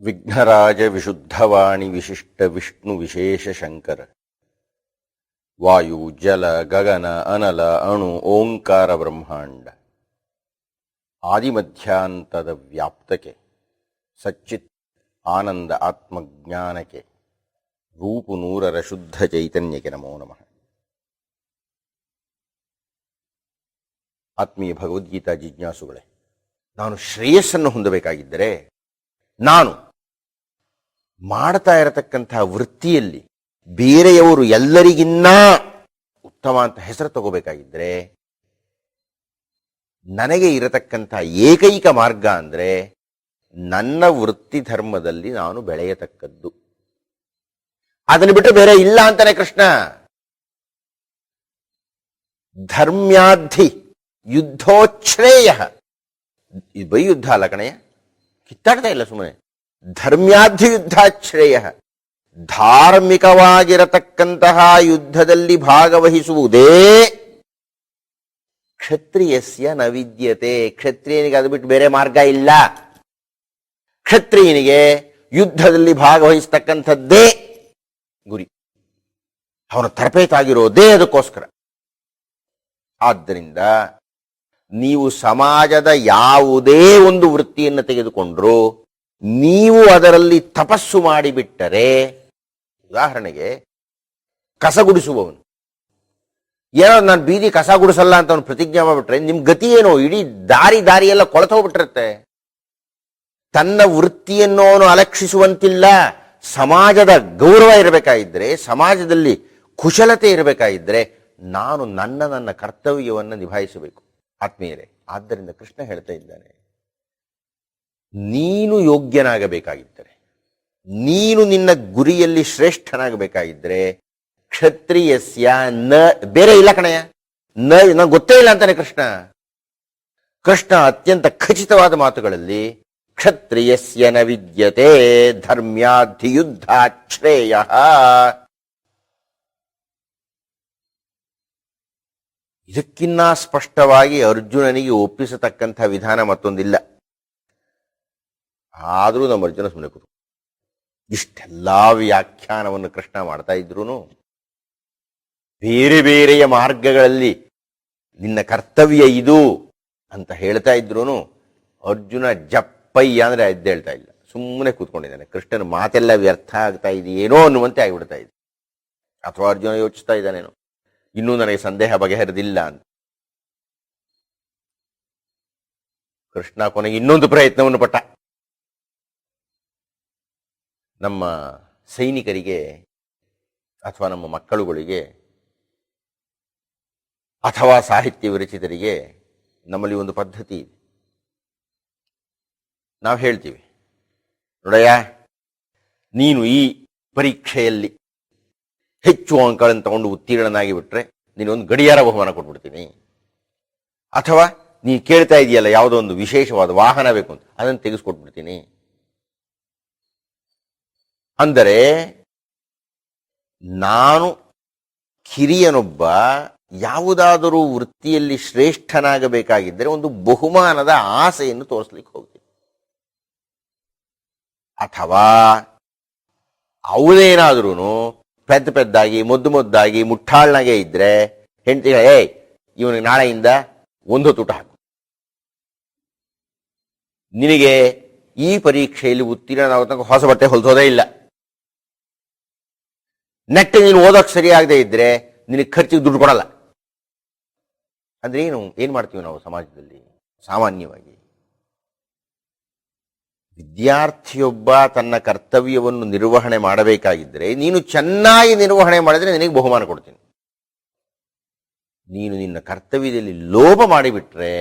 ವಿಘ್ನರಾಜ ವಿಶುದ್ಧವಾಣಿ ವಿಶಿಷ್ಟ ವಿಷ್ಣು ವಿಶೇಷ ಶಂಕರ. ವಾಯು, ಜಲ, ಗಗನ, ಅನಲ, ಅಣು, ಓಂಕಾರ, ಬ್ರಹ್ಮಾಂಡ. ಆದಿಮಧ್ಯಾಂತದ ವ್ಯಾಪ್ತಕ್ಕೆ, ಸಚ್ಚಿತ್ ಆನಂದ ಆತ್ಮಜ್ಞಾನಕ್ಕೆ, ರೂಪು ನೂರರ ಶುದ್ಧ ಚೈತನ್ಯಕ್ಕೆ ನಮೋ ನಮಃ. ಆತ್ಮೀಯ ಭಗವದ್ಗೀತಾ ಜಿಜ್ಞಾಸುಗಳೇ, ನಾನು ಶ್ರೇಯಸ್ಸನ್ನು ಹೊಂದಬೇಕಾಗಿದ್ದರೆ, ನಾನು ಮಾಡ್ತಾ ಇರತಕ್ಕಂತಹ ವೃತ್ತಿಯಲ್ಲಿ ಬೇರೆಯವರು ಎಲ್ಲರಿಗಿನ್ನ ಉತ್ತಮ ಅಂತ ಹೆಸರು ತಗೋಬೇಕಾಗಿದ್ರೆ, ನನಗೆ ಇರತಕ್ಕಂಥ ಏಕೈಕ ಮಾರ್ಗ ಅಂದ್ರೆ ನನ್ನ ವೃತ್ತಿ ಧರ್ಮದಲ್ಲಿ ನಾನು ಬೆಳೆಯತಕ್ಕದ್ದು. ಅದನ್ನು ಬಿಟ್ಟು ಬೇರೆ ಇಲ್ಲ ಅಂತಾನೆ ಕೃಷ್ಣ. ಧರ್ಮ್ಯಾಧಿ ಯುದ್ಧೋಚ್ಛ್ರೇಯ. ಬೈ ಯುದ್ಧ ಅಲ್ಲ ಕಣಯ್ಯ. ಕಿತ್ತಾಡ್ತಾ ಇಲ್ಲ ಸುಮ್ಮನೆ ಧರ್ಮ್ಯಾಧಿ ಯುದ್ಧಾಶ್ರೇಯ ಧಾರ್ಮಿಕವಾಗಿರತಕ್ಕಂತಹ ಯುದ್ಧದಲ್ಲಿ ಭಾಗವಹಿಸುವುದೇ ಕ್ಷತ್ರಿಯಸ್ಯ ನವಿದ್ಯತೆ ವಿದ್ಯತೆ. ಕ್ಷತ್ರಿಯನಿಗೆ ಅದು ಬಿಟ್ಟು ಬೇರೆ ಮಾರ್ಗ ಇಲ್ಲ. ಕ್ಷತ್ರಿಯನಿಗೆ ಯುದ್ಧದಲ್ಲಿ ಭಾಗವಹಿಸ್ತಕ್ಕಂಥದ್ದೇ ಗುರಿ. ಅವನ ತರಪೇತಾಗಿರೋದೇ ಅದಕ್ಕೋಸ್ಕರ. ಆದ್ದರಿಂದ ನೀವು ಸಮಾಜದ ಯಾವುದೇ ಒಂದು ವೃತ್ತಿಯನ್ನು ತೆಗೆದುಕೊಂಡ್ರು ನೀವು ಅದರಲ್ಲಿ ತಪಸ್ಸು ಮಾಡಿಬಿಟ್ಟರೆ, ಉದಾಹರಣೆಗೆ, ಕಸ ಗುಡಿಸುವವನು. ಏನೋ ನಾನು ಬೀದಿ ಕಸ ಗುಡಿಸಲ್ಲ ಅಂತ ಅವನು ಪ್ರತಿಜ್ಞೆ ಮಾಡಿಬಿಟ್ರೆ, ನಿಮ್ ಗತಿ ಏನೋ? ಇಡೀ ದಾರಿ ದಾರಿ ಎಲ್ಲ ಕೊಳತೋಗ್ಬಿಟ್ಟಿರುತ್ತೆ ತನ್ನ ವೃತ್ತಿಯನ್ನು ಅವನು ಅಲಕ್ಷಿಸುವಂತಿಲ್ಲ. ಸಮಾಜದ ಗೌರವ ಇರಬೇಕಾಗಿದ್ರೆ, ಸಮಾಜದಲ್ಲಿ ಕುಶಲತೆ ಇರಬೇಕಾಗಿದ್ರೆ, ನಾನು ನನ್ನ ನನ್ನ ಕರ್ತವ್ಯವನ್ನು ನಿಭಾಯಿಸಬೇಕು. ಆತ್ಮೀಯರೇ, ಆದ್ದರಿಂದ ಕೃಷ್ಣ ಹೇಳ್ತಾ ಇದ್ದಾನೆ ನೀನು ಯೋಗ್ಯನಾಗಬೇಕಾಗಿದ್ದರೆ, ನೀನು ನಿನ್ನ ಗುರಿಯಲ್ಲಿ ಶ್ರೇಷ್ಠನಾಗಬೇಕಾಗಿದ್ದರೆ, ಕ್ಷತ್ರಿಯಸ್ಯ ನ, ಬೇರೆ ಇಲ್ಲ ಕಣಯ್ಯ ನ, ನಂಗೆ ಗೊತ್ತೇ ಇಲ್ಲ ಅಂತಾನೆ ಕೃಷ್ಣ. ಕೃಷ್ಣ ಅತ್ಯಂತ ಖಚಿತವಾದ ಮಾತುಗಳಲ್ಲಿ ಕ್ಷತ್ರಿಯಸ್ಯ ನ ವಿದ್ಯತೆ ಧರ್ಮ್ಯಾಧಿಯುದ್ಧಾಶ್ರೇಯ. ಇದಕ್ಕಿನ್ನ ಸ್ಪಷ್ಟವಾಗಿ ಅರ್ಜುನನಿಗೆ ಒಪ್ಪಿಸತಕ್ಕಂಥ ವಿಧಾನ ಮತ್ತೊಂದಿಲ್ಲ. ಆದರೂ ನಮ್ಮ ಅರ್ಜುನ ಸುಮ್ಮನೆ ಕೂತು ಇಷ್ಟೆಲ್ಲ ವ್ಯಾಖ್ಯಾನವನ್ನು ಕೃಷ್ಣ ಮಾಡ್ತಾ ಇದ್ರು ಬೇರೆ ಬೇರೆಯ ಮಾರ್ಗಗಳಲ್ಲಿ ನಿನ್ನ ಕರ್ತವ್ಯ ಇದು ಅಂತ ಹೇಳ್ತಾ ಇದ್ರು ಅರ್ಜುನ ಜಪ್ಪಯ್ಯ ಅಂದ್ರೆ ಎದ್ದೇಳ್ತಾ ಇಲ್ಲ. ಸುಮ್ಮನೆ ಕೂತ್ಕೊಂಡಿದ್ದಾನೆ. ಕೃಷ್ಣನ ಮಾತೆಲ್ಲ ವ್ಯರ್ಥ ಆಗ್ತಾ ಏನೋ ಅನ್ನುವಂತೆ ಆಗಿಬಿಡ್ತಾ ಇದೆ. ಅಥವಾ ಅರ್ಜುನ ಯೋಚಿಸ್ತಾ ಇದ್ದಾನೇನೋ. ಇನ್ನೂ ನನಗೆ ಸಂದೇಹ ಬಗೆಹರಿದಿಲ್ಲ ಅಂತ. ಕೃಷ್ಣ ಕೊನೆಗೆ ಇನ್ನೊಂದು ಪ್ರಯತ್ನವನ್ನು ಪಟ್ಟ. ನಮ್ಮ ಸೈನಿಕರಿಗೆ ಅಥವಾ ನಮ್ಮ ಮಕ್ಕಳುಗಳಿಗೆ ಅಥವಾ ಸಾಹಿತ್ಯ ವಿರಚಿತರಿಗೆ ನಮ್ಮಲ್ಲಿ ಒಂದು ಪದ್ಧತಿ ಇದೆ. ನಾವು ಹೇಳ್ತೀವಿ, ನೋಡಯ್ಯ, ನೀನು ಈ ಪರೀಕ್ಷೆಯಲ್ಲಿ ಹೆಚ್ಚು ಅಂಕಗಳನ್ನು ತಗೊಂಡು ಉತ್ತೀರ್ಣನಾಗಿ ಬಿಟ್ರೆ ಒಂದು ಗಡಿಯಾರ ಬಹುಮಾನ ಕೊಟ್ಬಿಡ್ತೀನಿ. ಅಥವಾ ನೀ ಕೇಳ್ತಾ ಇದೆಯಲ್ಲ ಯಾವುದೋ ಒಂದು ವಿಶೇಷವಾದ ವಾಹನ ಬೇಕು ಅಂತ, ಅದನ್ನು ತೆಗೆಸ್ಕೊಟ್ಬಿಡ್ತೀನಿ. ಅಂದರೆ ನಾನು ಕಿರಿಯನೊಬ್ಬ ಯಾವುದಾದರೂ ವೃತ್ತಿಯಲ್ಲಿ ಶ್ರೇಷ್ಠನಾಗಬೇಕಾಗಿದ್ದರೆ ಒಂದು ಬಹುಮಾನದ ಆಸೆಯನ್ನು ತೋರಿಸ್ಲಿಕ್ಕೆ ಹೋಗ್ತೀನಿ. ಅಥವಾ ಅವನೇನಾದ್ರೂ ಪೆದ್ದ ಪೆದ್ದಾಗಿ, ಮುದ್ದು ಮುದ್ದಾಗಿ, ಮುಟ್ಟಾಳ್ನಾಗೆ ಇದ್ರೆ ಹೆಂಡತಿ ಏ ಇವನಿಗೆ ನಾಳೆಯಿಂದ ಒಂದು ತುಟ ಹಾಕು. ನಿನಗೆ ಈ ಪರೀಕ್ಷೆಯಲ್ಲಿ ಉತ್ತೀರ್ಣನಾಗ ಹೊಸ ಬಟ್ಟೆ ಹೊಲಿಸೋದೇ ಇಲ್ಲ. ನೆಟ್ಟಗೆ ನೀನು ಓದೋಕೆ ಸರಿಯಾಗದೇ ಇದ್ದರೆ ನಿನಗೆ ಖರ್ಚಿಗೆ ದುಡ್ಡು ಕೊಡಲ್ಲ. ಅಂದ್ರೆ ಏನು ಏನು ಮಾಡ್ತೀವಿ ನಾವು ಸಮಾಜದಲ್ಲಿ? ಸಾಮಾನ್ಯವಾಗಿ. ವಿದ್ಯಾರ್ಥಿಯೊಬ್ಬ ತನ್ನ ಕರ್ತವ್ಯವನ್ನು ನಿರ್ವಹಣೆ ಮಾಡಬೇಕಾಗಿದ್ದರೆ ನೀನು ಚೆನ್ನಾಗಿ ನಿರ್ವಹಣೆ ಮಾಡಿದರೆ ನಿನಗೆ ಬಹುಮಾನ ಕೊಡ್ತೀನಿ. ನೀನು ನಿನ್ನ ಕರ್ತವ್ಯದಲ್ಲಿ ಲೋಪ ಮಾಡಿಬಿಟ್ರೆ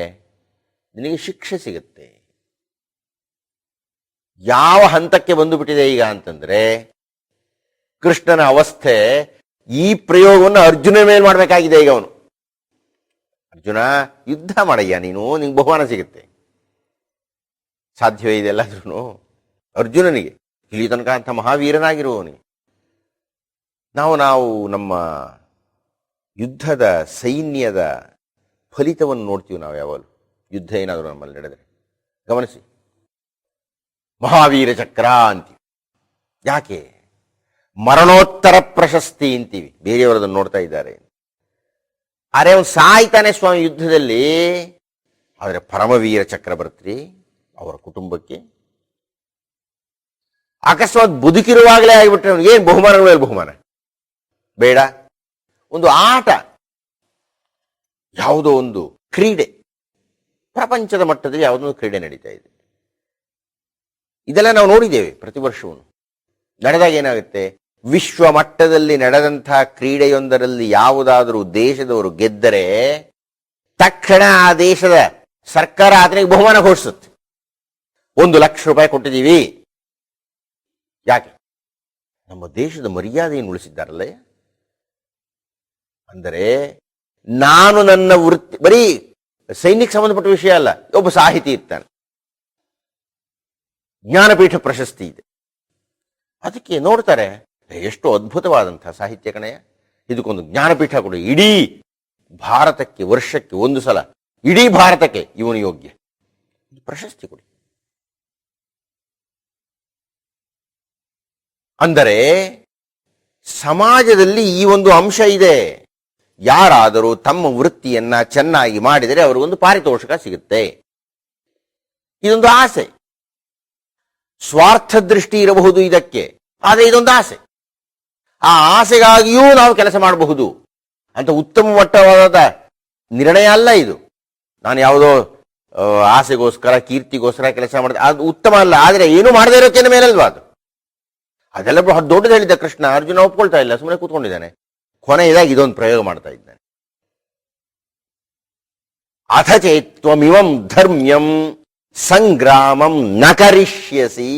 ನಿನಗೆ ಶಿಕ್ಷೆ ಸಿಗುತ್ತೆ. ಯಾವ ಹಂತಕ್ಕೆ ಬಂದು ಬಿಟ್ಟಿದೆ ಈಗ ಅಂತಂದ್ರೆ ಕೃಷ್ಣನ ಅವಸ್ಥೆ ಈ ಪ್ರಯೋಗವನ್ನು ಅರ್ಜುನ ಮೇಲೆ ಮಾಡಬೇಕಾಗಿದೆ ಈಗ ಅವನು. ಅರ್ಜುನ, ಯುದ್ಧ ಮಾಡಯ್ಯ ನೀನು, ನಿಂಗೆ ಬಹುಮಾನ ಸಿಗುತ್ತೆ. ಸಾಧ್ಯವೇ ಇದೆ ಎಲ್ಲಾದ್ರೂ ಅರ್ಜುನನಿಗೆ ಇಲ್ಲಿ ತನಕ ಅಂತ ಮಹಾವೀರನಾಗಿರುವವನಿಗೆ ನಾವು ನಾವು ನಮ್ಮ ಯುದ್ಧದ ಸೈನ್ಯದ ಫಲಿತವನ್ನು ನೋಡ್ತೀವಿ ನಾವು ಯಾವಾಗಲೂ. ಯುದ್ಧ ಏನಾದರೂ ನಮ್ಮಲ್ಲಿ ನಡೆದರೆ. ಗಮನಿಸಿ. ಮಹಾವೀರ ಚಕ್ರ ಅಂತೀವಿ. ಯಾಕೆ? ಮರಣೋತ್ತರ ಪ್ರಶಸ್ತಿ ಅಂತೀವಿ. ಬೇರೆಯವರದನ್ನು ನೋಡ್ತಾ ಇದ್ದಾರೆ. ಅರೆ ಅವನು ಸಾಯ್ತಾನೆ ಸ್ವಾಮಿ ಯುದ್ಧದಲ್ಲಿ. ಆದರೆ ಪರಮವೀರ ಚಕ್ರವರ್ತಿ ಅವರ ಕುಟುಂಬಕ್ಕೆ. ಅಕಸ್ಮಾತ್ ಬದುಕಿರುವಾಗಲೇ ಆಗಿಬಿಟ್ರೆ ಅವನಿಗೆ ಏನು ಬಹುಮಾನಗಳು ಏನು ಬಹುಮಾನ? ಬೇಡ. ಒಂದು ಆಟ. ಯಾವುದೋ ಒಂದು ಕ್ರೀಡೆ. ಪ್ರಪಂಚದ ಮಟ್ಟದಲ್ಲಿ ಯಾವುದೋ ಒಂದು ಕ್ರೀಡೆ ನಡೀತಾ ಇದೆ. ಇದೆಲ್ಲ ನಾವು ನೋಡಿದ್ದೇವೆ ಪ್ರತಿ ವರ್ಷವೂ ನಡೆದಾಗ ಏನಾಗುತ್ತೆ? ವಿಶ್ವ ಮಟ್ಟದಲ್ಲಿ ನಡೆದಂತಹ ಕ್ರೀಡೆಯೊಂದರಲ್ಲಿ ಯಾವುದಾದರೂ ದೇಶದವರು ಗೆದ್ದರೆ ತಕ್ಷಣ ಆ ದೇಶದ ಸರ್ಕಾರ ಆತನಿಗೆ ಬಹುಮಾನ ಘೋಷಿಸುತ್ತೆ. ಒಂದು ಲಕ್ಷ ರೂಪಾಯಿ ಕೊಟ್ಟಿದ್ದೀವಿ. ಯಾಕೆ? ನಮ್ಮ ದೇಶದ ಮರ್ಯಾದೆಯನ್ನು ಉಳಿಸಿದ್ದಾರಲ್ಲೇ? ಅಂದರೆ ನಾನು ನನ್ನ ವೃತ್ತಿ, ಬರೀ ಸೈನಿಕ ಸಂಬಂಧಪಟ್ಟ ವಿಷಯ ಅಲ್ಲ, ಒಬ್ಬ ಸಾಹಿತಿ ಇರ್ತಾನೆ. ಜ್ಞಾನಪೀಠ ಪ್ರಶಸ್ತಿ ಇದೆ. ಅದಕ್ಕೆ ನೋಡ್ತಾರೆ ಎಷ್ಟು ಅದ್ಭುತವಾದಂತಹ ಸಾಹಿತ್ಯ ಕಣಯ ಇದಕ್ಕೊಂದು ಜ್ಞಾನಪೀಠ ಕೊಡು. ಇಡೀ ಭಾರತಕ್ಕೆ, ವರ್ಷಕ್ಕೆ ಒಂದು ಸಲ ಇಡೀ ಭಾರತಕ್ಕೆ ಇವನು ಯೋಗ್ಯ. ಪ್ರಶಸ್ತಿ ಕೊಡಿ. ಅಂದರೆ ಸಮಾಜದಲ್ಲಿ ಈ ಒಂದು ಅಂಶ ಇದೆ. ಯಾರಾದರೂ ತಮ್ಮ ವೃತ್ತಿಯನ್ನ ಚೆನ್ನಾಗಿ ಮಾಡಿದರೆ ಅವರಿಗೊಂದು ಪಾರಿತೋಷಕ ಸಿಗುತ್ತೆ. ಇದೊಂದು ಆಸೆ. ಸ್ವಾರ್ಥ ದೃಷ್ಟಿ ಇರಬಹುದು ಇದಕ್ಕೆ. ಆದರೆ ಇದೊಂದು ಆಸೆ. ಆ ಆಸೆಗಾಗಿಯೂ ನಾವು ಕೆಲಸ ಮಾಡಬಹುದು. ಅಂತ ಉತ್ತಮ ಮಟ್ಟವಾದ ನಿರ್ಣಯ ಅಲ್ಲ ಇದು. ನಾನು ಯಾವುದೋ ಆಸೆಗೋಸ್ಕರ, ಕೀರ್ತಿಗೋಸ್ಕರ ಕೆಲಸ ಮಾಡಿದೆ, ಅದು ಉತ್ತಮ ಅಲ್ಲ. ಆದರೆ ಏನು ಮಾಡದೇ ಇರೋಕೇನ ಮೇಲಲ್ವಾ ಅದು? ಅದೆಲ್ಲ ದೊಡ್ಡದು ಹೇಳಿದ್ದ ಕೃಷ್ಣ, ಅರ್ಜುನ ಒಪ್ಕೊಳ್ತಾ ಇಲ್ಲ ಸುಮ್ಮನೆ ಕೂತ್ಕೊಂಡಿದ್ದಾನೆ. ಕೊನೆಯದಾಗಿ ಇದೊಂದು ಪ್ರಯೋಗ ಮಾಡ್ತಾ ಇದ್ದಾನೆ. ಅಥ ಚೇತ್ವಮಿವಂ ಧರ್ಮ್ಯಂ ಸಂಗ್ರಾಮಂ ನ ಕರಿಷ್ಯಸಿ.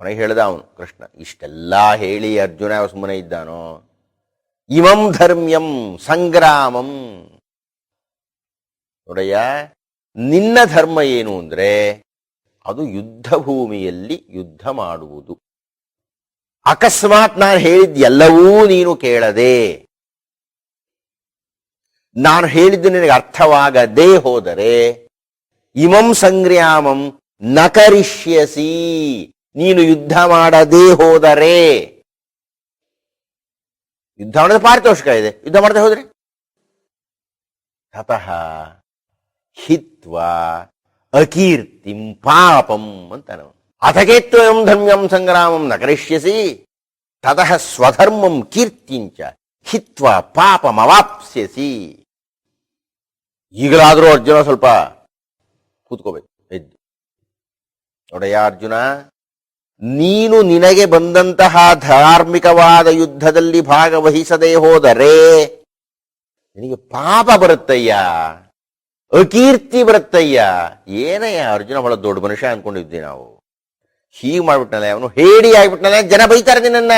ಕೊನೆಗೆ ಹೇಳ್ದ ಅವನು, ಕೃಷ್ಣ, ಇಷ್ಟೆಲ್ಲ ಹೇಳಿ ಅರ್ಜುನ ಸುಮ್ಮನೆ ಇದ್ದಾನೋ? ಇಮಂ ಧರ್ಮ್ಯಂ ಸಂಗ್ರಾಮಂ. ನೋಡಯ್ಯ, ನಿನ್ನ ಧರ್ಮ ಏನು ಅಂದ್ರೆ ಅದು ಯುದ್ಧ ಭೂಮಿಯಲ್ಲಿ ಯುದ್ಧ ಮಾಡುವುದು. ಅಕಸ್ಮಾತ್ ನಾನು ಹೇಳಿದ ಎಲ್ಲವೂ ನೀನು ಕೇಳದೆ. ನಾನು ಹೇಳಿದ್ದು ನಿನಗೆ ಅರ್ಥವಾಗದೇ ಹೋದರೆ, ಇಮಂ ಸಂಗ್ರಾಮಂ ನಕರಿಷ್ಯಸಿ. ನೀನು ಯುದ್ಧ ಮಾಡದೇ ಹೋದರೆ. ಯುದ್ಧ ಮಾಡೋದು ಪಾರಿತೋಷಿಕ ಇದೆ. ಯುದ್ಧ ಮಾಡದೆ ಹೋದ್ರೆ? ತತಃ ಹಿತ್ವ ಅಕೀರ್ತಿಂ ಪಾಪಂ ಅಂತ ಅವನು. ಅಥಕೇತ್ವಯಂ ಧರ್ಮ್ಯಂ ಸಂಗ್ರಾಮಂ ನ ಕರಿಷ್ಯಸಿ. ತತಃ ಸ್ವಧರ್ಮಂ ಕೀರ್ತಿಂಚ ಹಿತ್ವ ಪಾಪಂ ಅವಾಪ್ಸ್ಯಸಿ. ಈಗಲಾದರೂ ಅರ್ಜುನ ಸ್ವಲ್ಪ ಕೂತ್ಕೋಬೇಕು. ಎದ್ದು. ನೋಡಯ್ಯ ಅರ್ಜುನ. ನೀನು ನಿನಗೆ ಬಂದಂತಹ ಧಾರ್ಮಿಕವಾದ ಯುದ್ಧದಲ್ಲಿ ಭಾಗವಹಿಸದೆ ಹೋದರೆ ನಿನಗೆ ಪಾಪ ಬರುತ್ತಯ್ಯ, ಅಕೀರ್ತಿ ಬರುತ್ತಯ್ಯ. ಏನಯ್ಯ ಅರ್ಜುನ ಬಹಳ ದೊಡ್ಡ ಮನುಷ್ಯ ಅನ್ಕೊಂಡಿದ್ವಿ ನಾವು. ಹೀಗೆ ಮಾಡ್ಬಿಟ್ನಲ್ಲ, ಅವನು ಹೇಡಿ ಆಗ್ಬಿಟ್ನಲ್ಲ, ಜನ ಬೈತಾರೆ ನಿನ್ನ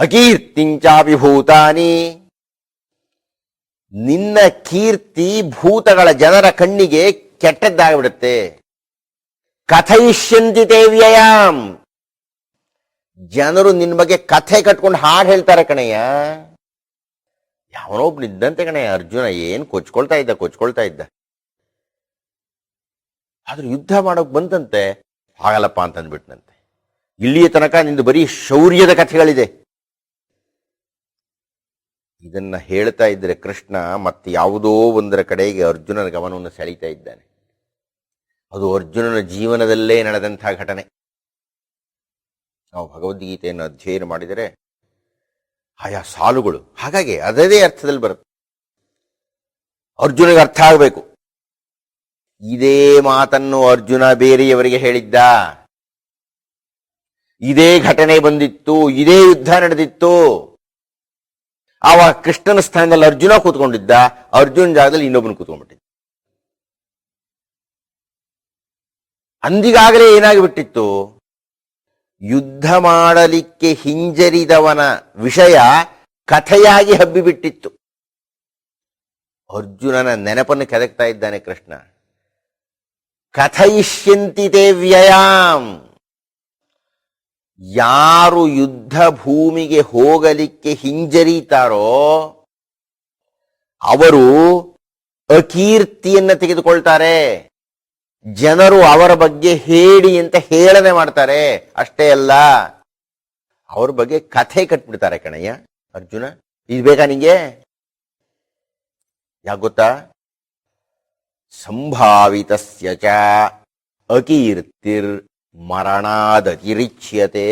ಅಕೀರ್ತಿಂಚಾಭಿಭೂತಾನಿ. ನಿನ್ನ ಕೀರ್ತಿ ಭೂತಗಳ ಜನರ ಕಣ್ಣಿಗೆ ಕೆಟ್ಟದ್ದಾಗ್ಬಿಡುತ್ತೆ. ಕಥಯಿಷ್ಯಂತಿ ದೇವ್ಯಯಾಮ್ ವ್ಯಯಾಂ ಜನರು ನಿನ್ನ ಬಗ್ಗೆ ಕಥೆ ಕಟ್ಕೊಂಡು ಹಾಡು ಹೇಳ್ತಾರೆ ಕಣಯ್ಯ. ಯಾವನೊಬ್ನಿದ್ದಂತೆ ಕಣಯ್ಯ, ಅರ್ಜುನ ಏನ್ ಕೊಚ್ಕೊಳ್ತಾ ಇದ್ದ ಕೊಚ್ಕೊಳ್ತಾ ಇದ್ದ. ಆದ್ರೆ ಯುದ್ಧ ಮಾಡೋಕ್ ಬಂತಂತೆ, ಆಗಲ್ಲಪ್ಪ ಅಂತಂದ್ಬಿಟ್ನಂತೆ. ಇಲ್ಲಿಯ ತನಕ ನಿಂದು ಬರೀ ಶೌರ್ಯದ ಕಥೆಗಳಿದೆ. ಇದನ್ನ ಹೇಳ್ತಾ ಇದ್ರೆ ಕೃಷ್ಣ ಮತ್ತೆ ಯಾವುದೋ ಒಂದರ ಕಡೆಗೆ ಅರ್ಜುನನ ಗಮನವನ್ನು ಸೆಳೀತಾ ಇದ್ದಾನೆ. ಅದು ಅರ್ಜುನನ ಜೀವನದಲ್ಲೇ ನಡೆದಂಥ ಘಟನೆ. ನಾವು ಭಗವದ್ಗೀತೆಯನ್ನು ಅಧ್ಯಯನ ಮಾಡಿದರೆ ಆಯಾ ಸಾಲುಗಳು ಹಾಗಾಗಿ ಅದೇ ಅರ್ಥದಲ್ಲಿ ಬರುತ್ತೆ. ಅರ್ಜುನಿಗೆ ಅರ್ಥ ಆಗಬೇಕು. ಇದೇ ಮಾತನ್ನು ಅರ್ಜುನ ಬೇರೆಯವರಿಗೆ ಹೇಳಿದ್ದ. ಇದೇ ಘಟನೆ ಬಂದಿತ್ತು, ಇದೇ ಯುದ್ಧ ನಡೆದಿತ್ತು. ಆವಾಗ ಕೃಷ್ಣನ ಸ್ಥಾನದಲ್ಲಿ ಅರ್ಜುನ ಕೂತ್ಕೊಂಡಿದ್ದ. ಅರ್ಜುನ್ ಜಾಗದಲ್ಲಿ ಇನ್ನೊಬ್ಬನು ಕೂತ್ಕೊಂಡ್ಬಿಟ್ಟಿದ್ದ. ಅಂದಿಗಾಗಲೇ ಏನಾಗಿಬಿಟ್ಟಿತ್ತು? ಯುದ್ಧ ಮಾಡಲಿಕ್ಕೆ ಹಿಂಜರಿದವನ ವಿಷಯ ಕಥೆಯಾಗಿ ಹಬ್ಬಿಬಿಟ್ಟಿತ್ತು. ಅರ್ಜುನನ ನೆನಪನ್ನು ಕೆದಕ್ತಾ ಇದ್ದಾನೆ ಕೃಷ್ಣ. ಕಥಯಿಷ್ಯಂತಿದೆ ವ್ಯಯಾಂ ಯಾರು ಯುದ್ಧ ಭೂಮಿಗೆ ಹೋಗಲಿಕ್ಕೆ ಹಿಂಜರಿತಾರೋ ಅವರು ಅಕೀರ್ತಿಯನ್ನು ತೆಗೆದುಕೊಳ್ತಾರೆ. ಜನರು ಅವರ ಬಗ್ಗೆ ಹೇಳಿ ಅಂತ ಹೇಳನೆ ಮಾಡ್ತಾರೆ. ಅಷ್ಟೇ ಅಲ್ಲ, ಅವ್ರ ಬಗ್ಗೆ ಕಥೆ ಕಟ್ಬಿಡ್ತಾರೆ ಕಣಯ್ಯ, ಅರ್ಜುನ. ಇದು ಬೇಕಾ ನಿಂಗೆ? ಯಾಕೆ ಗೊತ್ತಾ? ಸಂಭಾವಿತಸ್ಯ ಚ ಅಕೀರ್ತಿರ್ ಮರಣಾದತಿರಿಚ್ಯತೆ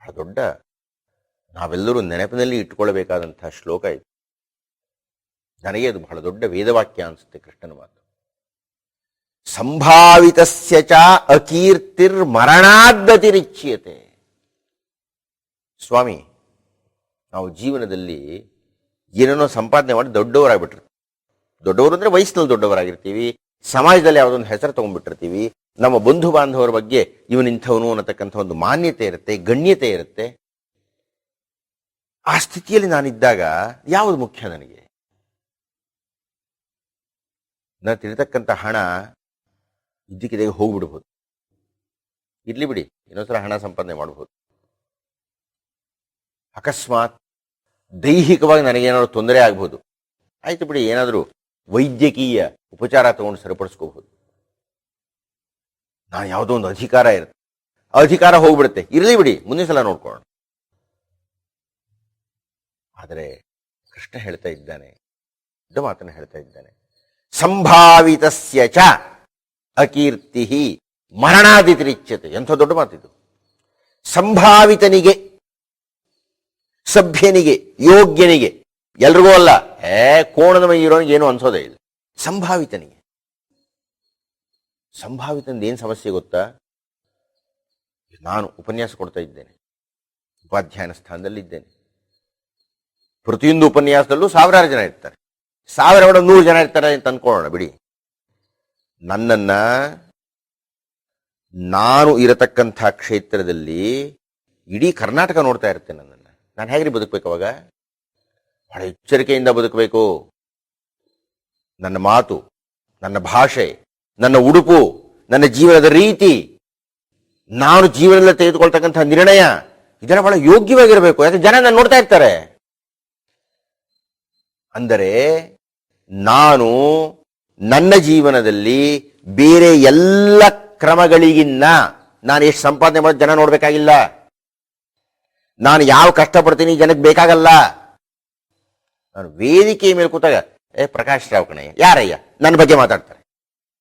ಬಹಳ ದೊಡ್ಡ, ನಾವೆಲ್ಲರೂ ನೆನಪಿನಲ್ಲಿ ಇಟ್ಕೊಳ್ಬೇಕಾದಂತಹ ಶ್ಲೋಕ ಇದು. ನನಗೆ ಅದು ಬಹಳ ದೊಡ್ಡ ವೇದವಾಕ್ಯ ಅನಿಸುತ್ತೆ ಕೃಷ್ಣನ ಮಾತು. ಸಂಭಾವಿತಸ್ಯ ಚ ಅಕೀರ್ತಿರ್ ಮರಣಾದ್ಗತಿರಿಚ್ಯತೆ ಸ್ವಾಮಿ, ನಾವು ಜೀವನದಲ್ಲಿ ಏನೇನೋ ಸಂಪಾದನೆ ಮಾಡಿ ದೊಡ್ಡವರಾಗ್ಬಿಟ್ರು. ದೊಡ್ಡವರು ಅಂದ್ರೆ ವಯಸ್ಸಿನಲ್ಲಿ ದೊಡ್ಡವರಾಗಿರ್ತೀವಿ, ಸಮಾಜದಲ್ಲಿ ಯಾವುದೊಂದು ಹೆಸರು ತಗೊಂಡ್ಬಿಟ್ಟಿರ್ತೀವಿ, ನಮ್ಮ ಬಂಧು ಬಾಂಧವರ ಬಗ್ಗೆ ಇವನಿಂಥವನು ಅನ್ನತಕ್ಕಂಥ ಒಂದು ಮಾನ್ಯತೆ ಇರುತ್ತೆ, ಗಣ್ಯತೆ ಇರುತ್ತೆ. ಆ ಸ್ಥಿತಿಯಲ್ಲಿ ನಾನಿದ್ದಾಗ ಯಾವುದು ಮುಖ್ಯ ನನಗೆ? ನಾನು ತಿಳಿತಕ್ಕಂಥ ಹಣ ಇದ್ದಕ್ಕಿದೆ ಹೋಗ್ಬಿಡ್ಬೋದು. ಇರ್ಲಿ ಬಿಡಿ, ಇನ್ನೊಂದ್ಸಲ ಹಣ ಸಂಪಾದನೆ ಮಾಡಬಹುದು ಅಕಸ್ಮಾತ್ ದೈಹಿಕವಾಗಿ ನನಗೇನಾದ್ರು ತೊಂದರೆ ಆಗ್ಬೋದು. ಆಯ್ತು ಬಿಡಿ, ಏನಾದರೂ ವೈದ್ಯಕೀಯ ಉಪಚಾರ ತಗೊಂಡು ಸರಿಪಡಿಸ್ಕೋಬಹುದು ನಾನು ಯಾವುದೋ ಒಂದು ಅಧಿಕಾರ ಇರುತ್ತೆ. ಅಧಿಕಾರ ಹೋಗ್ಬಿಡುತ್ತೆ. ಇರಲಿ ಬಿಡಿ, ಮುಂದಿನ ಸಲ ನೋಡ್ಕೊಳ್ಳೋಣ. ಆದರೆ ಕೃಷ್ಣ ಹೇಳ್ತಾ ಇದ್ದಾನೆ, ದೊಡ್ಡ ಮಾತನ್ನು ಹೇಳ್ತಾ ಇದ್ದಾನೆ, ಸಂಭಾವಿತಸ್ಯ ಚ ಅಕೀರ್ತಿ ಮರಣಾದಿತಿರಿಚ್ಯತೆ ಎಂಥ ದೊಡ್ಡ ಮಾತಿದು. ಸಂಭಾವಿತನಿಗೆ, ಸಭ್ಯನಿಗೆ, ಯೋಗ್ಯನಿಗೆ, ಎಲ್ರಿಗೂ ಅಲ್ಲ, ಏ, ಕೋಣದ ಮೈ ಇರೋನಿಗೆ ಏನು ಅನ್ಸೋದೇ ಇಲ್ಲ. ಸಂಭಾವಿತನಿಗೆ. ಸಂಭಾವಿತನಿಂದ ಏನು ಸಮಸ್ಯೆ ಗೊತ್ತಾ? ನಾನು ಉಪನ್ಯಾಸ ಕೊಡ್ತಾ ಇದ್ದೇನೆ. ಉಪಾಧ್ಯಾಯನ ಸ್ಥಾನದಲ್ಲಿದ್ದೇನೆ. ಪ್ರತಿಯೊಂದು ಉಪನ್ಯಾಸದಲ್ಲೂ ಸಾವಿರಾರು ಜನ ಇರ್ತಾರೆ. ಸಾವಿರ ನೂರು ಜನ ಇರ್ತಾರೆ ಅಂತ ಅನ್ಕೊಳ್ಳೋಣ, ಬಿಡಿ. ನನ್ನನ್ನ ನಾನು ಇರತಕ್ಕಂಥ ಕ್ಷೇತ್ರದಲ್ಲಿ ಇಡೀ ಕರ್ನಾಟಕ ನೋಡ್ತಾ ಇರ್ತೇನೆ ನನ್ನನ್ನು. ನಾನು ಹೇಗ್ರಿ ಬದುಕಬೇಕು ಅವಾಗ? ಬಹಳ ಎಚ್ಚರಿಕೆಯಿಂದ ಬದುಕಬೇಕು. ನನ್ನ ಮಾತು, ನನ್ನ ಭಾಷೆ, ನನ್ನ ಉಡುಪು, ನನ್ನ ಜೀವನದ ರೀತಿ, ನಾನು ಜೀವನದಲ್ಲಿ ತೆಗೆದುಕೊಳ್ತಕ್ಕಂಥ ನಿರ್ಣಯ ಇದೆಲ್ಲ ಬಹಳ ಯೋಗ್ಯವಾಗಿರಬೇಕು. ಯಾಕೆ ಜನ ನನ್ನ ನೋಡ್ತಾ ಇರ್ತಾರೆ. ಅಂದರೆ ನಾನು ನನ್ನ ಜೀವನದಲ್ಲಿ ಬೇರೆ ಎಲ್ಲ ಕ್ರಮಗಳಿಗಿನ್ನ ನಾನು ಎಷ್ಟು ಸಂಪಾದನೆ ಮಾಡೋದು ಜನ ನೋಡಬೇಕಾಗಿಲ್ಲ. ನಾನು ಯಾವ ಕಷ್ಟಪಡ್ತೀನಿ ಜನಕ್ಕೆ ಬೇಕಾಗಲ್ಲ. ನಾನು ವೇದಿಕೆ ಮೇಲೆ ಕೂತಾಗ, ಏ, ಪ್ರಕಾಶ್ ರಾವ್ ಕಣಯ್ಯ ಯಾರಯ್ಯ? ನನ್ನ ಬಗ್ಗೆ ಮಾತಾಡ್ತಾರೆ.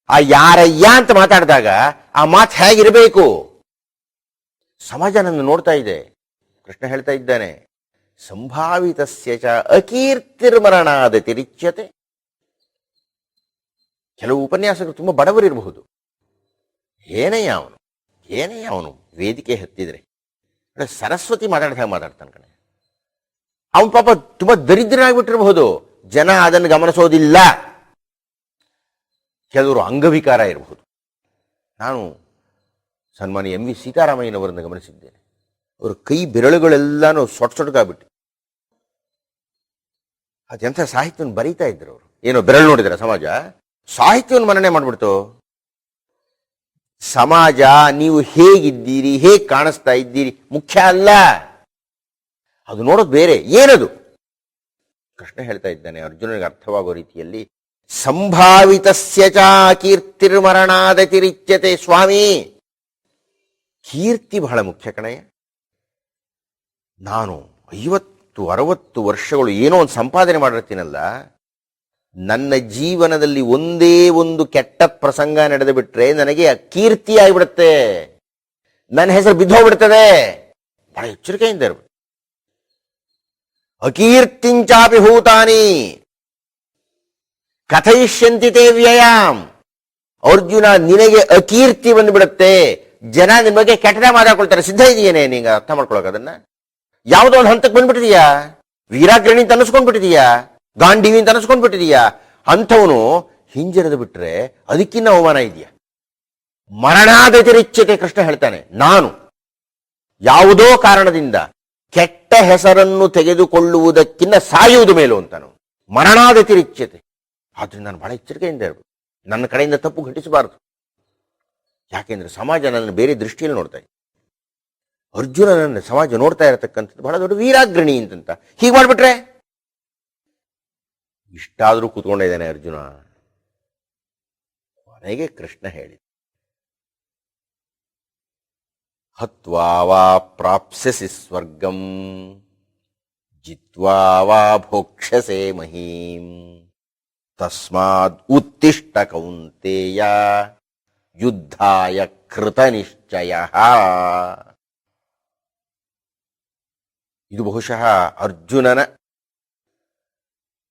ಆ ಯಾರಯ್ಯ ಅಂತ ಮಾತಾಡಿದಾಗ ಆ ಮಾತು ಹೇಗಿರಬೇಕು? ಸಮಾಜ ನನ್ನ ನೋಡ್ತಾ ಇದೆ. ಕೃಷ್ಣ ಹೇಳ್ತಾ ಇದ್ದಾನೆ, ಸಂಭಾವಿತಸ್ಯ ಚ ಅಕೀರ್ತಿರ್ಮರಣಾದ ತಿರಿಚ್ಯತೆ. ಕೆಲವು ಉಪನ್ಯಾಸಕರು ತುಂಬ ಬಡವರಿರಬಹುದು. ಏನಯ್ಯ ಅವನು? ಏನಯ್ಯ ಅವನು? ವೇದಿಕೆ ಹತ್ತಿದ್ರೆ. ಸರಸ್ವತಿ ಮಾತಾಡ್ದಾಗ ಮಾತಾಡ್ತಾನೆ ಕಣೆ. ಅವನು ಪಾಪ ತುಂಬ ದರಿದ್ರನಾಗ್ಬಿಟ್ಟಿರಬಹುದು. ಜನ ಅದನ್ನು ಗಮನಿಸೋದಿಲ್ಲ. ಕೆಲವರು ಅಂಗವಿಕಾರ ಇರಬಹುದು. ನಾನು ಸನ್ಮಾನ್ಯ ಎಂ ವಿ ಸೀತಾರಾಮಯ್ಯನವರನ್ನು ಗಮನಿಸಿದ್ದೇನೆ. ಅವರ ಕೈ ಬೆರಳುಗಳೆಲ್ಲಾನು ಸೊಟ್ ಸೊಟ್ಕಾಗ್ಬಿಟ್ಟು ಅದೆಂಥ ಸಾಹಿತ್ಯವನ್ನು ಬರೀತಾ ಇದ್ರು ಅವರು. ಏನೋ ಬೆರಳು ನೋಡಿದ್ರೆ ಸಮಾಜ? ಸಾಹಿತ್ಯವನ್ನು ಮನನೆ ಮಾಡಿಬಿಡ್ತು. ಸಮಾಜ, ನೀವು ಹೇಗಿದ್ದೀರಿ, ಹೇಗೆ ಕಾಣಿಸ್ತಾ ಇದ್ದೀರಿ, ಮುಖ್ಯ ಅಲ್ಲ. ಅದು ನೋಡೋದು ಬೇರೆ, ಏನದು? ಕೃಷ್ಣ ಹೇಳ್ತಾ ಇದ್ದಾನೆ, ಅರ್ಜುನನಿಗೆ ಅರ್ಥವಾಗೋ ರೀತಿಯಲ್ಲಿ, ಸಂಭಾವಿತಸ್ಯ ಚ ಕೀರ್ತಿರ್ಮರಣಾದ ತಿರಿಚ್ಯತೆ ಸ್ವಾಮಿ. ಕೀರ್ತಿ ಬಹಳ ಮುಖ್ಯ ಕಣಯ್ಯ ನಾನು ಐವತ್ತು, ಅರವತ್ತು ವರ್ಷಗಳು ಏನೋ ಒಂದು ಸಂಪಾದನೆ ಮಾಡಿರ್ತೀನಲ್ಲ. ನನ್ನ ಜೀವನದಲ್ಲಿ ಒಂದೇ ಒಂದು ಕೆಟ್ಟ ಪ್ರಸಂಗ ನಡೆದು ಬಿಟ್ರೆ ನನಗೆ ಅಕೀರ್ತಿ ಆಗಿಬಿಡುತ್ತೆ. ನನ್ನ ಹೆಸರು ಬಿದ್ದೋಗ್ಬಿಡ್ತದೆ ಬಹಳ ಎಚ್ಚರಿಕೆಯಿಂದ ಇರ್ಬೇಕು. ಅಕೀರ್ತಿಂಚಾಪಿ ಹೂತಾನಿ ಕಥಯಿಷ್ಯಂತಿ ತೇ ವ್ಯಯಾಮ್. ಅರ್ಜುನ ನಿನಗೆ ಅಕೀರ್ತಿ ಬಂದ್ಬಿಡುತ್ತೆ. ಜನ ನಿಮಗೆ ಕೆಟ್ಟದ ಮಾತಾಡ್ಕೊಳ್ತಾರೆ. ಸಿದ್ಧ ಇದೆಯೇನೆ ನಿಂಗೆ ಅರ್ಥ ಮಾಡ್ಕೊಳಕ್ ಅದನ್ನ? ಯಾವುದೋ ಒಂದು ಹಂತಕ್ಕೆ ಬಂದ್ಬಿಟ್ಟಿದೀಯಾ? ವೀರಾಗ್ರಣಿ ಅಂತ ಅನಿಸ್ಕೊಂಡ್ಬಿಟ್ಟಿದೀಯಾ ಗಾಂಡಿವಿ ಅಂತ ಅನಿಸ್ಕೊಂಡ್ಬಿಟ್ಟಿದೀಯಾ ಅಂಥವನು ಹಿಂಜರಿದು ಬಿಟ್ರೆ ಅದಕ್ಕಿನ್ನ ಅವಮಾನ ಇದೆಯಾ? ಮರಣಾದತಿರಿಚ್ಯತೆ ಕೃಷ್ಣ ಹೇಳ್ತಾನೆ, ನಾನು ಯಾವುದೋ ಕಾರಣದಿಂದ ಕೆಟ್ಟ ಹೆಸರನ್ನು ತೆಗೆದುಕೊಳ್ಳುವುದಕ್ಕಿಂತ ಸಾಯುವುದು ಮೇಲೂ ಅಂತಾನು. ಮರಣಾದತಿರಿಚ್ಯತೆ ಆದ್ರೆ ನಾನು ಬಹಳ ಎಚ್ಚರಿಕೆಯಿಂದ ಇರಬೇಕು ನನ್ನ ಕಡೆಯಿಂದ ತಪ್ಪು ಘಟಿಸಬಾರದು. ಯಾಕೆಂದ್ರೆ ಸಮಾಜ ನನ್ನ ಬೇರೆ ದೃಷ್ಟಿಯಲ್ಲಿ ನೋಡ್ತಾ ಇದೆ. ಅರ್ಜುನನನ್ನು ಸಮಾಜ ನೋಡ್ತಾ ಇರತಕ್ಕಂಥದ್ದು ಬಹಳ ದೊಡ್ಡ ವೀರಾಗ್ರಣಿ ಅಂತಂತ. ಹೀಗೆ ಮಾಡ್ಬಿಟ್ರೆ? ಇಷ್ಟಾದರೂ ಕೂತ್ಕೊಂಡಿದ್ದಾನೆ ಅರ್ಜುನ. ಕೊನೆಗೆ ಕೃಷ್ಣ ಹೇಳಿದ. ಹತ್ವಾ ವಾ ಪ್ರಾಪ್ಸ್ಯಸಿ ಸ್ವರ್ಗಂ, ಜಿತ್ವಾ ವಾ ಭೋಕ್ಷ್ಯಸೆ ಮಹೀಂ. ತಸ್ಮಾದ್ ಉತ್ತಿಷ್ಟ ಕೌಂತೆಯ, ಯುದ್ಧಾಯ ಕೃತ ನಿಶ್ಚಯ. ಇದು ಬಹುಶಃ ಅರ್ಜುನನ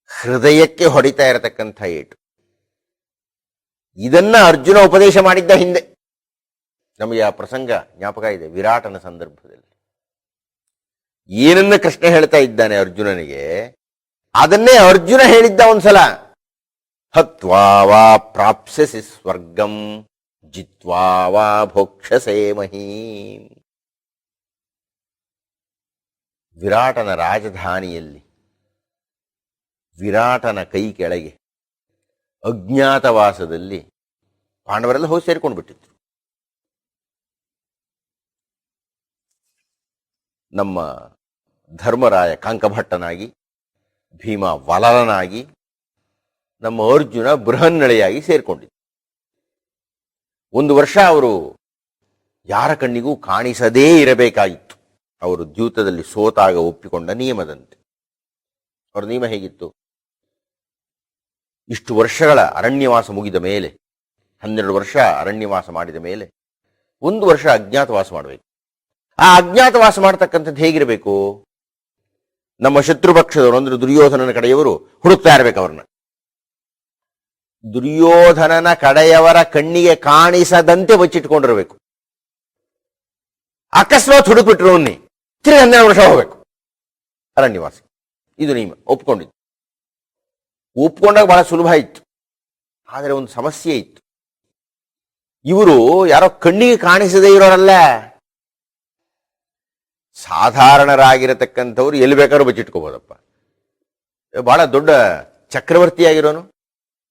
ಹೃದಯಕ್ಕೆ ಹೊಡಿತಾ ಇರತಕ್ಕಂಥ ಏಟು. ಇದನ್ನ ಅರ್ಜುನ ಉಪದೇಶ ಮಾಡಿದ್ದ ಹಿಂದೆ. ನಮಗೆ ಆ ಪ್ರಸಂಗ ಜ್ಞಾಪಕ ಇದೆ, ವಿರಾಟನ ಸಂದರ್ಭದಲ್ಲಿ. ಏನನ್ನ ಕೃಷ್ಣ ಹೇಳ್ತಾ ಇದ್ದಾನೆ ಅರ್ಜುನನಿಗೆ, ಅದನ್ನೇ ಅರ್ಜುನ ಹೇಳಿದ್ದ ಒಂದ್ಸಲ. ಹತ್ವಾ ವಾ ಪ್ರಾಪ್ಸ್ಯಸಿ ಸ್ವರ್ಗಂ, ಜಿತ್ವಾ ವಾ ಭೋಕ್ಷಸೇ ಮಹೀಂ. ವಿರಾಟನ ರಾಜಧಾನಿಯಲ್ಲಿ ವಿರಾಟನ ಕೈ ಕೆಳಗೆ ಅಜ್ಞಾತವಾಸದಲ್ಲಿ ಪಾಂಡವರೆಲ್ಲ ಹೋಗಿ ಸೇರಿಕೊಂಡು ಬಿಟ್ಟಿದ್ರು ನಮ್ಮ ಧರ್ಮರಾಯ ಕಾಂಕಭಟ್ಟನಾಗಿ, ಭೀಮ ವಲರನಾಗಿ ನಮ್ಮ ಅರ್ಜುನ ಬೃಹನ್ನಳೆಯಾಗಿ ಸೇರ್ಕೊಂಡಿದ್ರು. ಒಂದು ವರ್ಷ ಅವರು ಯಾರ ಕಣ್ಣಿಗೂ ಕಾಣಿಸದೇ ಇರಬೇಕಾಗಿತ್ತು ಅವರು ದ್ಯೂತದಲ್ಲಿ ಸೋತಾಗ ಒಪ್ಪಿಕೊಂಡ ನಿಯಮದಂತೆ. ಅವರ ನಿಯಮ ಹೇಗಿತ್ತು? ಇಷ್ಟು ವರ್ಷಗಳ ಅರಣ್ಯವಾಸ ಮುಗಿದ ಮೇಲೆ, ಹನ್ನೆರಡು ವರ್ಷ ಅರಣ್ಯವಾಸ ಮಾಡಿದ ಮೇಲೆ, ಒಂದು ವರ್ಷ ಅಜ್ಞಾತವಾಸ ಮಾಡಬೇಕು. ಆ ಅಜ್ಞಾತವಾಸ ಮಾಡತಕ್ಕಂಥದ್ದು ಹೇಗಿರಬೇಕು? ನಮ್ಮ ಶತ್ರು ಪಕ್ಷದವರು, ಅಂದ್ರೆ ದುರ್ಯೋಧನನ ಕಡೆಯವರು ಹುಡುಕ್ತಾ ಇರಬೇಕು ಅವ್ರನ್ನ. ದುರ್ಯೋಧನನ ಕಡೆಯವರ ಕಣ್ಣಿಗೆ ಕಾಣಿಸದಂತೆ ಬಚ್ಚಿಟ್ಕೊಂಡಿರಬೇಕು ಅಕಸ್ಮಾತ್ ಹುಡುಕ್ಬಿಟ್ರು ತಿರುಗಿ ಹನ್ನೆರಡು ವರ್ಷ ಹೋಗ್ಬೇಕು. ಅರಣ್ಯವಾಸ. ಇದು ನಿಯಮ ಒಪ್ಕೊಂಡಿದ್ದು. ಒಪ್ಕೊಂಡಾಗ ಬಹಳ ಸುಲಭ ಇತ್ತು ಆದರೆ ಒಂದು ಸಮಸ್ಯೆ ಇತ್ತು. ಇವರು ಯಾರೋ ಕಣ್ಣಿಗೆ ಕಾಣಿಸದೇ ಇರೋರಲ್ಲ. ಸಾಧಾರಣರಾಗಿರತಕ್ಕಂಥವ್ರು ಎಲ್ಲಿ ಬೇಕಾದ್ರೂ ಬಚ್ಚಿಟ್ಕೋಬೋದಪ್ಪ. ಬಹಳ ದೊಡ್ಡ ಚಕ್ರವರ್ತಿಯಾಗಿರೋನು.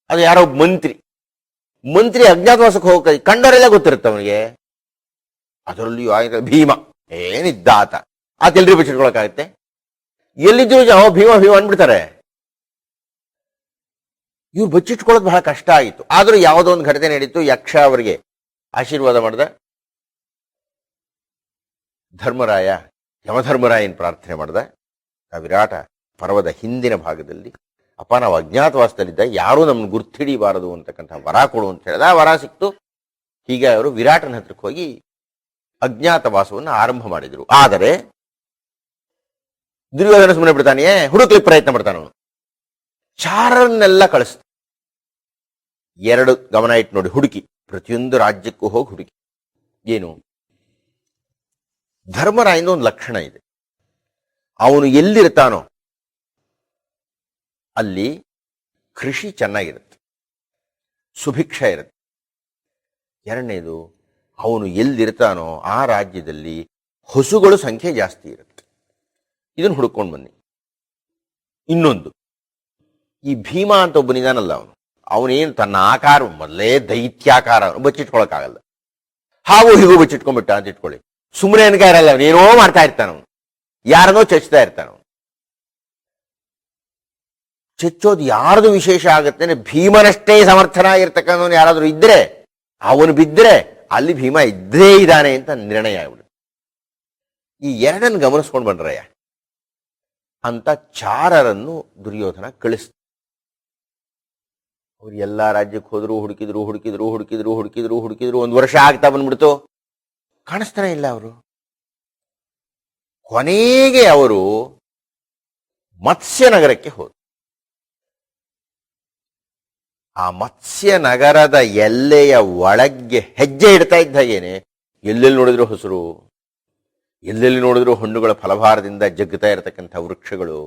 ಅದು ಯಾರೋ ಮಂತ್ರಿ. ಮಂತ್ರಿ ಅಜ್ಞಾತವಾಸಕ್ಕೆ ಹೋಗ ಕಂಡರೆಲ್ಲ ಗೊತ್ತಿರುತ್ತೆ ಅವನಿಗೆ. ಅದರಲ್ಲಿಯೂ ಆಗಿರೋ ಭೀಮ. ಏನಿದ್ದ ಆತ ಎಲ್ರಿ ಬಚ್ಚಿಟ್ಕೊಳಕಾಗತ್ತೆ ಎಲ್ಲಿದ್ರು ಭೀಮ ಭೀಮ ಅಂದ್ಬಿಡ್ತಾರೆ. ಇವ್ರು ಬಚ್ಚಿಟ್ಕೊಳ್ಳೋದು ಬಹಳ ಕಷ್ಟ ಆಯಿತು. ಆದರೂ ಯಾವುದೋ ಒಂದು ಘಟನೆ ನಡೀತು, ಯಕ್ಷ ಅವರಿಗೆ ಆಶೀರ್ವಾದ ಮಾಡ್ದ. ಧರ್ಮರಾಯ, ಯಮಧರ್ಮರಾಯನ್ ಪ್ರಾರ್ಥನೆ ಮಾಡ್ದ. ಆ ವಿರಾಟ ಪರ್ವದ ಹಿಂದಿನ ಭಾಗದಲ್ಲಿ ಅಪ್ಪ ನಾವು ಅಜ್ಞಾತವಾಸದಲ್ಲಿದ್ದ, ಯಾರೂ ನಮ್ಮನ್ನು ಗುರ್ತಿಡಿಬಾರದು ಅಂತಕ್ಕಂಥ ವರ ಕೊಡು ಅಂತ ಹೇಳಿದ. ಆ ವರ ಸಿಕ್ತು. ಹೀಗೆ ಅವರು ವಿರಾಟನ ಹತ್ರಕ್ಕೆ ಹೋಗಿ ಅಜ್ಞಾತವಾಸವನ್ನು ಆರಂಭ ಮಾಡಿದರು. ಆದರೆ, ದುರ್ಯೋಧನ ಸುಮ್ಮನೆ ಬಿಡ್ತಾನೆಯೇ? ಹುಡುಕ್ಲಿಕ್ಕೆ ಪ್ರಯತ್ನ ಪಡ್ತಾನ ಅವನು. ಚಾರನ್ನೆಲ್ಲ ಕಳಿಸ್ತ. ಎರಡು ಗಮನ ಇಟ್ಟು ನೋಡಿ, ಹುಡುಕಿ. ಪ್ರತಿಯೊಂದು ರಾಜ್ಯಕ್ಕೂ ಹೋಗಿ ಹುಡುಕಿ. ಏನು? ಧರ್ಮರಾಯನ ಒಂದು ಲಕ್ಷಣ ಇದೆ. ಅವನು ಎಲ್ಲಿರ್ತಾನೋ, ಅಲ್ಲಿ ಕೃಷಿ ಚೆನ್ನಾಗಿರುತ್ತೆ. ಸುಭಿಕ್ಷ ಇರುತ್ತೆ. ಎರಡನೇದು, ಅವನು ಎಲ್ಲಿರ್ತಾನೋ, ಆ ರಾಜ್ಯದಲ್ಲಿ ಹಸುಗಳು ಸಂಖ್ಯೆ ಜಾಸ್ತಿ ಇರುತ್ತೆ. ಇದನ್ನು ಹುಡುಕೊಂಡು ಬನ್ನಿ. ಇನ್ನೊಂದು, ಈ ಭೀಮಾ ಅಂತ ಒಬ್ಬನಿದಾನಲ್ಲ ಅವನು. ಅವನೇನು ತನ್ನ ಆಕಾರ ಮೊದಲೇ ದೈತ್ಯಾಕಾರ ಬಚ್ಚಿಟ್ಕೊಳಕ್ಕಾಗಲ್ಲ. ಹಾವು ಹೀಗೂ ಬಚ್ಚಿಟ್ಕೊಂಡ್ಬಿಟ್ಟ ಅಂತ ಇಟ್ಕೊಳ್ಳಿ. ಸುಮ್ಮನೆ ಅನ್ಕ ಇರಲ್ಲ ಅವನೇನೋ ಮಾಡ್ತಾ ಇರ್ತಾನ ಅವನು. ಯಾರನ್ನೋ ಚಚ್ತಾ ಇರ್ತಾನ ಅವನು. ಚಚ್ಚೋದು ಯಾರ್ದು ವಿಶೇಷ ಆಗುತ್ತೆ ಅಂದ್ರೆ ಭೀಮನಷ್ಟೇ ಸಮರ್ಥನಾಗಿರ್ತಕ್ಕಂಥವನು ಯಾರಾದರೂ ಇದ್ರೆ, ಅವನು ಬಿದ್ದರೆ ಅಲ್ಲಿ ಭೀಮ ಇದ್ದೇ ಇದ್ದಾನೆ ಅಂತ ನಿರ್ಣಯ ಆಗ್ಬಿಡುತ್ತೆ. ಈ ಎರಡನ್ನು ಗಮನಿಸ್ಕೊಂಡು ಬಂದ್ರಯ್ಯ? ಅಂತ ಚಾರರನ್ನು ದುರ್ಯೋಧನ ಕಳಿಸ್ತ ಅವ್ರು ಎಲ್ಲಾ ರಾಜ್ಯಕ್ಕೆ ಹೋದ್ರು, ಹುಡುಕಿದ್ರು ಹುಡುಕಿದ್ರು ಹುಡುಕಿದ್ರು ಹುಡುಕಿದ್ರು ಹುಡುಕಿದ್ರು, ಒಂದು ವರ್ಷ ಆಗ್ತಾ ಬಂದ್ಬಿಡ್ತು. ಕಾಣಿಸ್ತಾನೆ ಇಲ್ಲ ಅವರು. ಕೊನೆಗೆ ಅವರು ಮತ್ಸ್ಯನಗರಕ್ಕೆ ನಗರಕ್ಕೆ ಹೋದ್ರು. ಆ ಮತ್ಸ್ಯ ನಗರದ ಎಲ್ಲೆಯ ಒಳಗೆ ಹೆಜ್ಜೆ ಇಡ್ತಾ ಇದ್ದ ಹಾಗೇನೆ, ಎಲ್ಲೆಲ್ಲಿ ನೋಡಿದ್ರು ಹಸಿರು? ಎಲ್ಲೆಲ್ಲಿ ನೋಡಿದ್ರು ಹಣ್ಣುಗಳ ಫಲಭಾರದಿಂದ ಜಗ್ಗುತ್ತಾ ಇರತಕ್ಕಂಥ ವೃಕ್ಷಗಳು?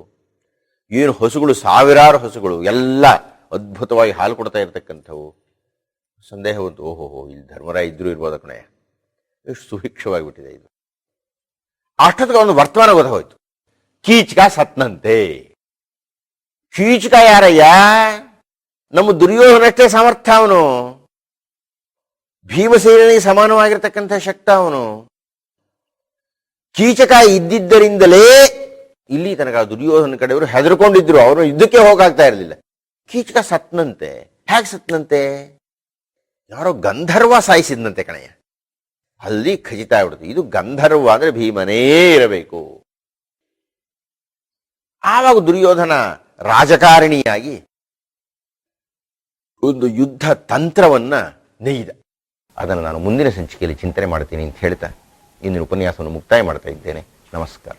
ಏನು ಹಸುಗಳು, ಸಾವಿರಾರು ಹಸುಗಳು, ಎಲ್ಲ ಅದ್ಭುತವಾಗಿ ಹಾಲು ಕೊಡ್ತಾ ಇರತಕ್ಕಂಥವು ಸಂದೇಹ ಬಂತು. ಓಹೋ ಇಲ್ಲಿ ಧರ್ಮರಾಯ ಇದ್ರೂ ಇರ್ಬೋದು ಕಣೆ. ಎಷ್ಟು ಸುಭಿಕ್ಷವಾಗಿಬಿಟ್ಟಿದೆ ಇದು. ಅಷ್ಟೊತ್ತಿಗೆ ಒಂದು ವರ್ತಮಾನ ಗೊತ್ತಾಗೋಯ್ತು ಕೀಚಕ ಸತ್ನಂತೆ. ಕೀಚಕ ಯಾರಯ್ಯ? ನಮ್ಮ ದುರ್ಯೋಧನಷ್ಟೇ ಸಾಮರ್ಥ್ಯ ಅವನು. ಭೀಮಸೇನಿಗೆ ಸಮಾನವಾಗಿರ್ತಕ್ಕಂಥ ಶಕ್ತ ಅವನು. ಕೀಚಕ ಇದ್ದಿದ್ದರಿಂದಲೇ ಇಲ್ಲಿ ತನಕ ದುರ್ಯೋಧನ ಕಡೆಯವರು ಹೆದರ್ಕೊಂಡಿದ್ರು. ಅವರು ಯುದ್ಧಕ್ಕೆ ಹೋಗಾಗ್ತಾ ಇರಲಿಲ್ಲ. ಕೀಚಕ ಸತ್ನಂತೆ, ಹೇಗೆ ಸತ್ನಂತೆ? ಯಾರೋ ಗಂಧರ್ವ ಸಾಯಿಸಿದ್ನಂತೆ ಕಣಯ್ಯ ಅಲ್ಲಿ ಖಚಿತ ಆಗ್ಬಿಡುತ್ತೆ. ಇದು ಗಂಧರ್ವ ಅಂದ್ರೆ ಭೀಮನೇ ಇರಬೇಕು. ಆವಾಗ ದುರ್ಯೋಧನ ರಾಜಕಾರಣಿಯಾಗಿ ಒಂದು ಯುದ್ಧ ತಂತ್ರವನ್ನ ನೇಯ್ದ. ಅದನ್ನು ನಾನು ಮುಂದಿನ ಸಂಚಿಕೆಯಲ್ಲಿ ಚಿಂತನೆ ಮಾಡ್ತೀನಿ ಅಂತ ಹೇಳ್ತಾ, ಇಂದಿನ ಉಪನ್ಯಾಸವನ್ನು ಮುಕ್ತಾಯ ಮಾಡ್ತಾ ಇದ್ದೇನೆ. ನಮಸ್ಕಾರ.